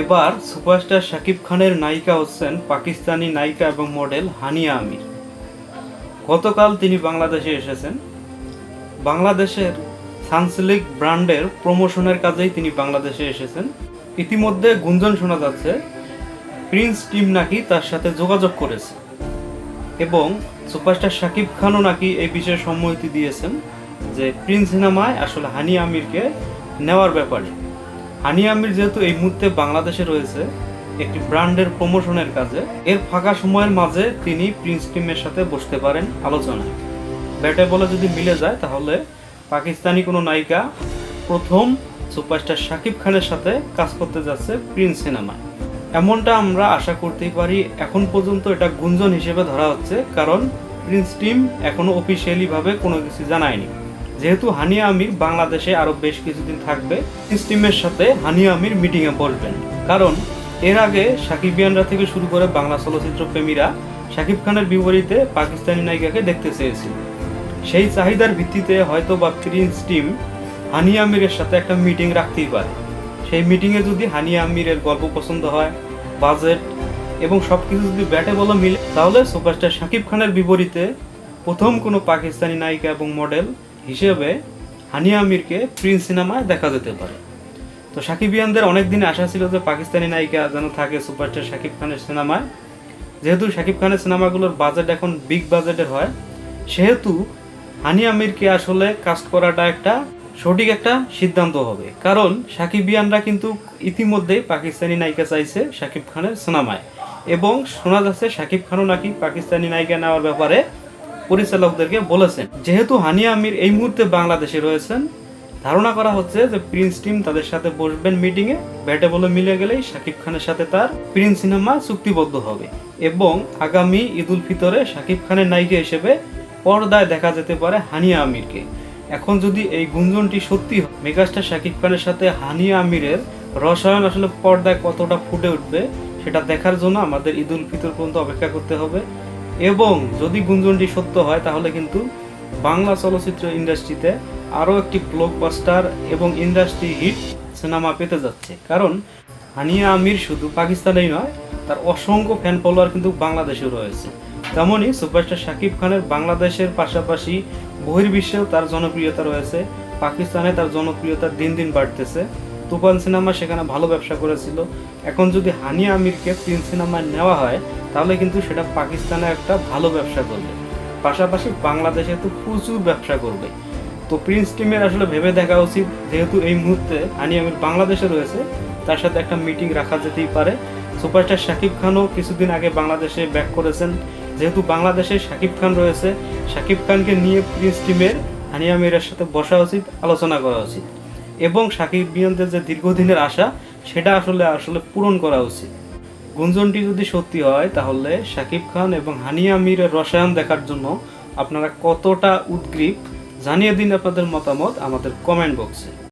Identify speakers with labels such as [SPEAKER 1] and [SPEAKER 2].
[SPEAKER 1] এবার সুপারস্টার শাকিব খানের নায়িকা হচ্ছেন পাকিস্তানি নায়িকা এবং মডেল হানিয়া আমির। গতকাল তিনি বাংলাদেশে এসেছেন। বাংলাদেশের সানসিলিক ব্র্যান্ডের প্রমোশনের কাজেই তিনি বাংলাদেশে এসেছেন। ইতিমধ্যে গুঞ্জন শোনা যাচ্ছে, প্রিন্স টিম নাকি তার সাথে যোগাযোগ করেছে এবং সুপারস্টার শাকিব খানও নাকি এই বিষয়ে সম্মতি দিয়েছেন যে প্রিন্স সিনেমায় আসলে হানি আমিরকে নেওয়ার ব্যাপারে। হানি আমির যেহেতু এই মুহূর্তে বাংলাদেশে রয়েছে, একটি ব্র্যান্ডের প্রমোশনের কাজে, এর ফাঁকা সময়ের মাঝে তিনি প্রিন্স টিমের সাথে বসতে পারেন আলোচনায়। ব্যাটে বলে যদি মিলে যায়, তাহলে পাকিস্তানি কোনো নায়িকা প্রথম সুপারস্টার শাকিব খানের সাথে কাজ করতে যাচ্ছে প্রিন্স সিনেমায়। এমনটা আমরা আশা করতেই পারি, এখন পর্যন্ত এটা গুঞ্জন হিসেবে ধরা হচ্ছে, কারণ প্রিন্স টিম এখনও অফিসিয়ালি ভাবে কোনো কিছু জানায়নি। যেহেতু হানিয়া আমির বাংলাদেশে আরও বেশ কিছুদিন থাকবে প্রিন্স টিমের সাথে হানিয়া আমির মিটিংয়ে বসবেন কারণ এর আগে সাকিবিয়ানরা থেকে শুরু করে বাংলা চলচ্চিত্র প্রেমীরা শাকিব খানের বিপরীতে পাকিস্তানি নায়িকাকে দেখতে চেয়েছিল। সেই চাহিদার ভিত্তিতে হয়তো বা প্রিন্স টিম হানিয়া আমিরের সাথে একটা মিটিং রাখতেই পারে। সেই মিটিংয়ে যদি হানিয়া আমিরের গল্প পছন্দ হয় বাজেট এবং সব কিছু যদি ব্যাটে বলে মিলে, তাহলে সুপারস্টার শাকিব খানের বিপরীতে প্রথম কোনো পাকিস্তানি নায়িকা এবং মডেল হিসেবে হানিয়া আমিরকে প্রিন্স সিনেমায় দেখা যেতে পারে। তো সাকিবিয়ানদের অনেক দিন আশা ছিল যে পাকিস্তানি নায়িকা যেন থাকে সুপারস্টার শাকিব খানের সিনেমায়। যেহেতু শাকিব খানের সিনেমাগুলোর বাজেট এখন বিগ বাজেটের হয়, সেহেতু হানি আমিরকে আসলে কাস্ট করাটা একটা সঠিক একটা সিদ্ধান্ত হবে। কারণ সাকিবিয়ানরা কিন্তু ইতিমধ্যেই পাকিস্তানি নায়িকা চাইছে শাকিব খানের সিনেমায়। এবং শোনা যাচ্ছে শাকিব খানও নাকি পাকিস্তানি নায়িকা নেওয়ার ব্যাপারে পরিচালকদেরকে বলেছেন। যেহেতু হানিয়া আমির এই মুহূর্তে বাংলাদেশে রয়েছেন, ধারণা করা হচ্ছে যে প্রিন্স টিম তাদের সাথে বসবেন মিটিংয়ে। ব্যাটে বলে মিলে গেলেই শাকিব খানের সাথে তার প্রিন্স সিনেমা চুক্তিবদ্ধ হবে এবং আগামী ঈদ উল ফিতরে শাকিব খানের নায়িকা হিসেবে পর্দায় দেখা যেতে পারে হানিয়া আমিরকে। এখন যদি এই গুঞ্জনটি সত্যি মেগাস্টার শাকিব খানের সাথে হানিয়া আমিরের রসায়ন আসলে পর্দায় কতটা ফুটে উঠবে, সেটা দেখার জন্য আমাদের ঈদ উল ফিতর পর্যন্ত অপেক্ষা করতে হবে। এবং যদি গুঞ্জনটি সত্য হয়, তাহলে কিন্তু বাংলা চলচ্চিত্র ইন্ডাস্ট্রিতে আরও একটি ব্লকবাস্টার এবং ইন্ডাস্ট্রি হিট সিনেমা পেতে যাচ্ছে। কারণ হানিয়া আমির শুধু পাকিস্তানেই নয়, তার অসংখ্য ফ্যান ফলোয়ার কিন্তু বাংলাদেশেও রয়েছে। তেমনই সুপারস্টার শাকিব খানের বাংলাদেশের পাশাপাশি বহির্বিশ্বেও তার জনপ্রিয়তা রয়েছে। পাকিস্তানে তার জনপ্রিয়তা দিন দিন বাড়তেছে। তুফান সিনেমা সেখানে ভালো ব্যবসা করেছিল। এখন যদি হানিয়া আমিরকে প্রিন্স সিনেমায় নেওয়া হয়, তাহলে কিন্তু সেটা পাকিস্তানে একটা ভালো ব্যবসা করবে। পাশাপাশি বাংলাদেশে তো প্রচুর ব্যবসা করবে। তো প্রিন্স টিমের আসলে ভেবে দেখা উচিত, যেহেতু এই মুহূর্তে হানি আমির বাংলাদেশে রয়েছে, তার সাথে একটা মিটিং রাখা যেতেই পারে। সুপারস্টার শাকিব খানও কিছুদিন আগে বাংলাদেশে ব্যাক করেছেন। যেহেতু বাংলাদেশে শাকিব খান রয়েছে, শাকিব খানকে নিয়ে প্রিন্স টিমের হানিয়া আমিরের সাথে বসা উচিত, আলোচনা করা উচিত। এবং সাকিব বিয়ন্তের যে দীর্ঘদিনের আশা, সেটা আসলে আসলে পূরণ করা উচিত। গুঞ্জনটি যদি সত্যি হয়, তাহলে শাকিব খান এবং হানিয়া মিরের রসায়ন দেখার জন্য আপনারা কতটা উদ্গ্রীব জানিয়ে দিন আপনাদের মতামত আমাদের কমেন্ট বক্সে